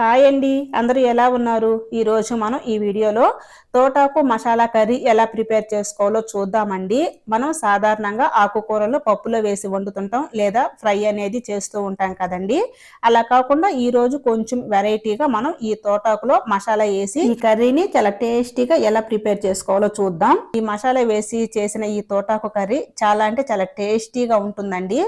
Hi అండి. అందరూ ఎలా ఉన్నారు? ఈరోజు మనం ఈ వీడియోలో తోటాకు మసాలా కర్రీ ఎలా ప్రిపేర్ చేసుకోవాలో చూద్దామండి. మనం సాధారణంగా ఆకుకూరలు పప్పులో వేసి వండుతుంటాం లేదా ఫ్రై అనేది చేస్తూ ఉంటాం కదండి. అలా కాకుండా ఈరోజు కొంచెం వెరైటీగా మనం ఈ తోటాకులో మసాలా వేసి ఈ కర్రీని చాలా టేస్టీగా ఎలా ప్రిపేర్ చేసుకోవాలో చూద్దాం. ఈ మసాలా వేసి చేసిన ఈ తోటాకు కర్రీ చాలా అంటే చాలా టేస్టీగా ఉంటుందండి.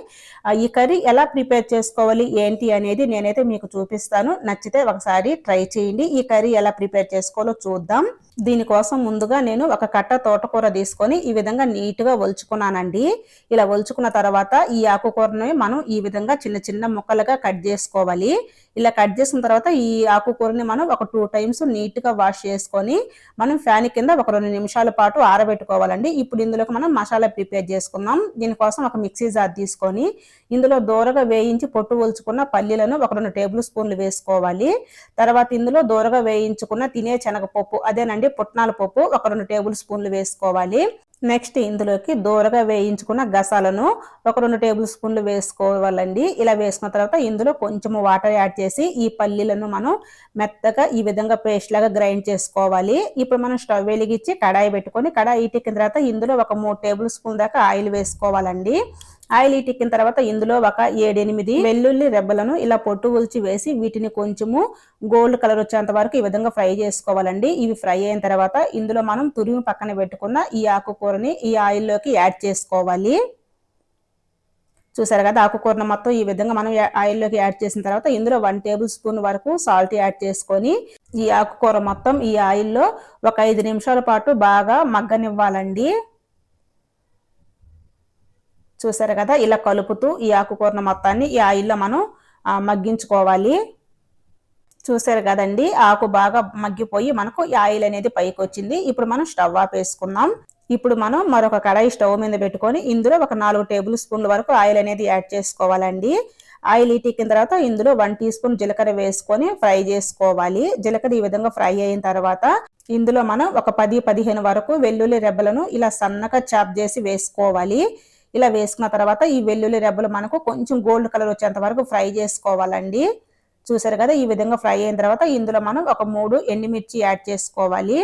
ఈ కర్రీ ఎలా ప్రిపేర్ చేసుకోవాలి? ఏంటి అనేది నేనైతే మీకు చూపిస్తాను. నచ్చితే ఒకసారి ట్రై చేయండి. ఈ కర్రీ ఎలా ప్రిపేర్ చేసుకోవాలో చూద్దాం. దీనికోసం ముందుగా నేను ఒక కట్ట తోటకూర తీసుకొని ఈ విధంగా నీట్గా ఒలుచుకున్నానండి. ఇలా ఒలుచుకున్న తర్వాత ఈ ఆకుకూరని మనం ఈ విధంగా చిన్న చిన్న ముక్కలుగా కట్ చేసుకోవాలి. ఇలా కట్ చేసిన తర్వాత ఈ ఆకుకూరని మనం ఒక టూ టైమ్స్ నీట్గా వాష్ చేసుకొని మనం ఫ్యాన్ కింద ఒక రెండు నిమిషాల పాటు ఆరబెట్టుకోవాలండి. ఇప్పుడు ఇందులోకి మనం మసాలా ప్రిపేర్ చేసుకుందాం. దీనికోసం ఒక మిక్సీ జార్ తీసుకొని ఇందులో దూరగా వేయించి పొట్టు ఒలుచుకున్న పల్లీలను ఒక రెండు టేబుల్ స్పూన్లు వేసుకోవాలి. తర్వాత ఇందులో దూరగా వేయించుకున్న తినే శనగపప్పు అదేనండి పుట్నాల పప్పు ఒక రెండు టేబుల్ స్పూన్లు వేసుకోవాలి. నెక్స్ట్ ఇందులోకి దూరగా వేయించుకున్న గసాలను ఒక రెండు టేబుల్ స్పూన్లు వేసుకోవాలండి. ఇలా వేసుకున్న తర్వాత ఇందులో కొంచెం వాటర్ యాడ్ చేసి ఈ పల్లీలను మనం మెత్తగా ఈ విధంగా పేస్ట్ లాగా గ్రైండ్ చేసుకోవాలి. ఇప్పుడు మనం స్టవ్ వెలిగించి కడాయి పెట్టుకొని కడాయి ఇటుకిన తర్వాత ఇందులో ఒక మూడు టేబుల్ స్పూన్ దాకా ఆయిల్ వేసుకోవాలండి. ఆయిల్ ఇటిక్కిన తర్వాత ఇందులో ఒక ఏడెనిమిది వెల్లుల్లి రెబ్బలను ఇలా పొట్టు ఉల్చి వేసి వీటిని కొంచెము గోల్డ్ కలర్ వచ్చేంత వరకు ఈ విధంగా ఫ్రై చేసుకోవాలండి. ఇవి ఫ్రై అయిన తర్వాత ఇందులో మనం తురిమి పక్కన పెట్టుకున్న ఈ ఆకుకూర ఆకుకూరని ఈ ఆయిల్లోకి యాడ్ చేసుకోవాలి. చూసారు కదా ఆకుకూరను మొత్తం ఈ విధంగా మనం ఆయిల్లోకి యాడ్ చేసిన తర్వాత ఇందులో వన్ టేబుల్ స్పూన్ వరకు సాల్ట్ యాడ్ చేసుకొని ఈ ఆకుకూర మొత్తం ఈ ఆయిల్లో ఒక ఐదు నిమిషాల పాటు బాగా మగ్గనివ్వాలండి. చూసారు కదా ఇలా కలుపుతూ ఈ ఆకుకూరను మొత్తాన్ని ఈ ఆయిల్లో మనం మగ్గించుకోవాలి. చూసారు కదండి ఆకు బాగా మగ్గిపోయి మనకు ఈ ఆయిల్ అనేది పైకి వచ్చింది ఇప్పుడు మనం స్టవ్ ఆపేసుకుందాం. ఇప్పుడు మనం మరొక కడాయి స్టవ్ మీద పెట్టుకొని ఇందులో ఒక నాలుగు టేబుల్ స్పూన్ల వరకు ఆయిల్ అనేది యాడ్ చేసుకోవాలండి. ఆయిల్ ఇటికిన తర్వాత ఇందులో వన్ టీ స్పూన్ జీలకర్ర వేసుకొని ఫ్రై చేసుకోవాలి. జీలకర్ర ఈ విధంగా ఫ్రై అయిన తర్వాత ఇందులో మనం ఒక పది పదిహేను వరకు వెల్లుల్లి రెబ్బలను ఇలా సన్నగా చాప్ చేసి వేసుకోవాలి. ఇలా వేసుకున్న తర్వాత ఈ వెల్లుల్లి రెబ్బలు మనకు కొంచెం గోల్డ్ కలర్ వచ్చేంత వరకు ఫ్రై చేసుకోవాలండి. చూసారు కదా ఈ విధంగా ఫ్రై అయిన తర్వాత ఇందులో మనం ఒక మూడు ఎండుమిర్చి యాడ్ చేసుకోవాలి.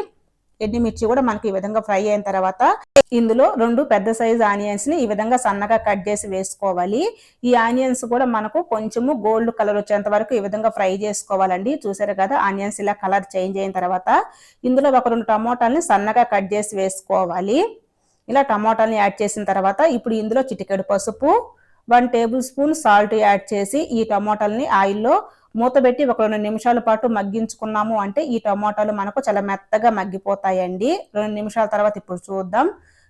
ఎండుమిర్చి కూడా మనకి ఈ విధంగా ఫ్రై అయిన తర్వాత ఇందులో రెండు పెద్ద సైజ్ ఆనియన్స్ని ఈ విధంగా సన్నగా కట్ చేసి వేసుకోవాలి. ఈ ఆనియన్స్ కూడా మనకు కొంచెము గోల్డ్ కలర్ వచ్చేంత వరకు ఈ విధంగా ఫ్రై చేసుకోవాలండి. చూసారు కదా ఆనియన్స్ ఇలా కలర్ చేంజ్ అయిన తర్వాత ఇందులో ఒక రెండు టమోటాలని సన్నగా కట్ చేసి వేసుకోవాలి. ఇలా టమాటాలని యాడ్ చేసిన తర్వాత ఇప్పుడు ఇందులో చిటికెడు పసుపు one tablespoon salt add చేసి ఈ టమాటాలని ఆయిల్లో మూతబెట్టి ఒక రెండు నిమిషాల పాటు మగ్గించుకున్నాము అంటే ఈ టమాటాలు మనకు చాలా మెత్తగా మగ్గిపోతాయండి. రెండు నిమిషాల తర్వాత ఇప్పుడు చూద్దాం.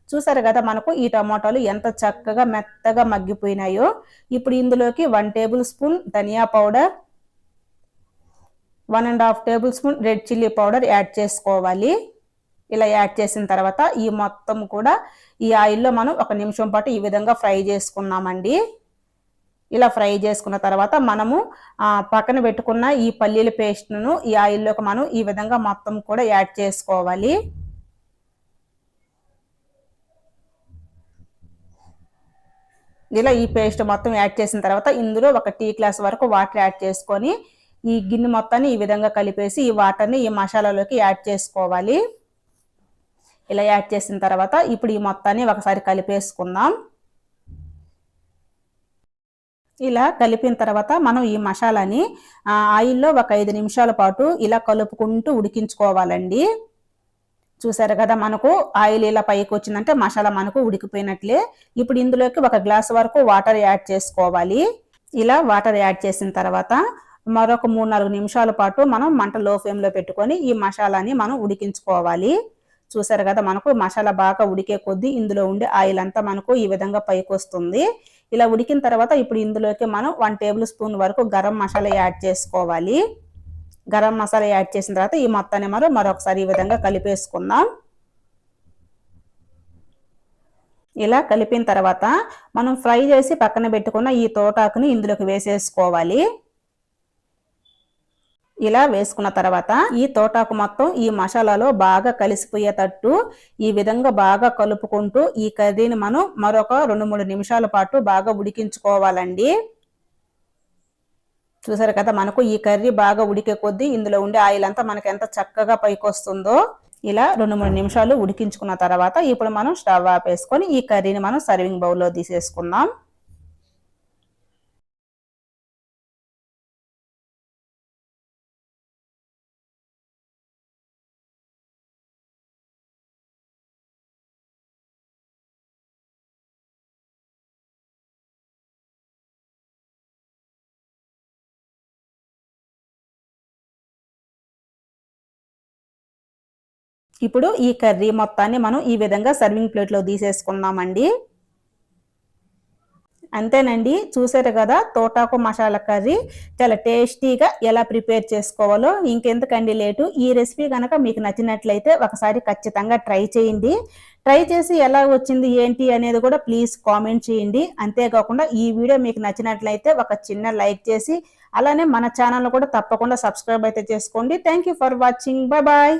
చూసారు కదా మనకు ఈ టమాటాలు ఎంత చక్కగా మెత్తగా మగ్గిపోయినాయో. ఇప్పుడు ఇందులోకి one tablespoon dhania powder one and half tablespoon red chilli powder add చేసుకోవాలి. ఇలా యాడ్ చేసిన తర్వాత ఈ మొత్తం కూడా ఈ ఆయిల్లో మనం ఒక నిమిషం పాటు ఈ విధంగా ఫ్రై చేసుకున్నామండి. ఇలా ఫ్రై చేసుకున్న తర్వాత మనము పక్కన పెట్టుకున్న ఈ పల్లీల పేస్ట్ను ఈ ఆయిల్లోకి మనం ఈ విధంగా మొత్తం కూడా యాడ్ చేసుకోవాలి. ఇలా ఈ పేస్ట్ మొత్తం యాడ్ చేసిన తర్వాత ఇందులో ఒక టీ గ్లాస్ వరకు వాటర్ యాడ్ చేసుకొని ఈ గిన్నె మొత్తాన్ని ఈ విధంగా కలిపేసి ఈ వాటర్ని ఈ మసాలాలోకి యాడ్ చేసుకోవాలి. ఇలా యాడ్ చేసిన తర్వాత ఇప్పుడు ఈ మొత్తాన్ని ఒకసారి కలిపేసుకుందాం. ఇలా కలిపిన తర్వాత మనం ఈ మసాలాని ఆయిల్లో ఒక ఐదు నిమిషాల పాటు ఇలా కలుపుకుంటూ ఉడికించుకోవాలండి. చూసారు కదా మనకు ఆయిల్ ఇలా పైకి వచ్చిందంటే మసాలా మనకు ఉడికిపోయినట్లే. ఇప్పుడు ఇందులోకి ఒక గ్లాస్ వరకు వాటర్ యాడ్ చేసుకోవాలి. ఇలా వాటర్ యాడ్ చేసిన తర్వాత మరొక మూడు నాలుగు నిమిషాల పాటు మనం మంట లో ఫ్లేమ్లో పెట్టుకొని ఈ మసాలాని మనం ఉడికించుకోవాలి. చూసారు కదా మనకు మసాలా బాగా ఉడికే కొద్దీ ఇందులో ఉండే ఆయిల్ అంతా మనకు ఈ విధంగా పైకి వస్తుంది. ఇలా ఉడికిన తర్వాత ఇప్పుడు ఇందులోకి మనం వన్ టేబుల్ స్పూన్ వరకు గరం మసాలా యాడ్ చేసుకోవాలి. గరం మసాలా యాడ్ చేసిన తర్వాత ఈ మొత్తాన్ని మనం మరొకసారి ఈ విధంగా కలిపేసుకుందాం. ఇలా కలిపిన తర్వాత మనం ఫ్రై చేసి పక్కన పెట్టుకున్న ఈ తోటాకుని ఇందులోకి వేసేసుకోవాలి. ఇలా వేసుకున్న తర్వాత ఈ తోటాకు మొత్తం ఈ మసాలాలో బాగా కలిసిపోయేటట్టు ఈ విధంగా బాగా కలుపుకుంటూ ఈ కర్రీని మనం మరొక రెండు మూడు నిమిషాల పాటు బాగా ఉడికించుకోవాలండి. చూసారు కదా మనకు ఈ కర్రీ బాగా ఉడికే కొద్దీ ఇందులో ఉండే ఆయిల్ అంతా మనకి ఎంత చక్కగా పైకొస్తుందో ఇలా రెండు మూడు నిమిషాలు ఉడికించుకున్న తర్వాత ఇప్పుడు మనం స్టవ్ ఆపేసుకొని ఈ కర్రీని మనం సర్వింగ్ బౌల్లో తీసేసుకుందాం. ఇప్పుడు ఈ కర్రీ మొత్తాన్ని మనం ఈ విధంగా సర్వింగ్ ప్లేట్లో తీసేసుకున్నామండి అంతేనండి చూసారు కదా తోటాకు మసాలా కర్రీ చాలా టేస్టీగా ఎలా ప్రిపేర్ చేసుకోవాలో. ఇంకెందుకండి లేటు ఈ రెసిపీ కనుక మీకు నచ్చినట్లయితే ఒకసారి ఖచ్చితంగా ట్రై చేయండి. ట్రై చేసి ఎలా వచ్చింది ఏంటి అనేది కూడా ప్లీజ్ కామెంట్ చేయండి. అంతేకాకుండా ఈ వీడియో మీకు నచ్చినట్లయితే ఒక చిన్న లైక్ చేసి అలానే మన ఛానల్ కూడా తప్పకుండా సబ్స్క్రైబ్ అయితే చేసుకోండి. Thank for watching bye bye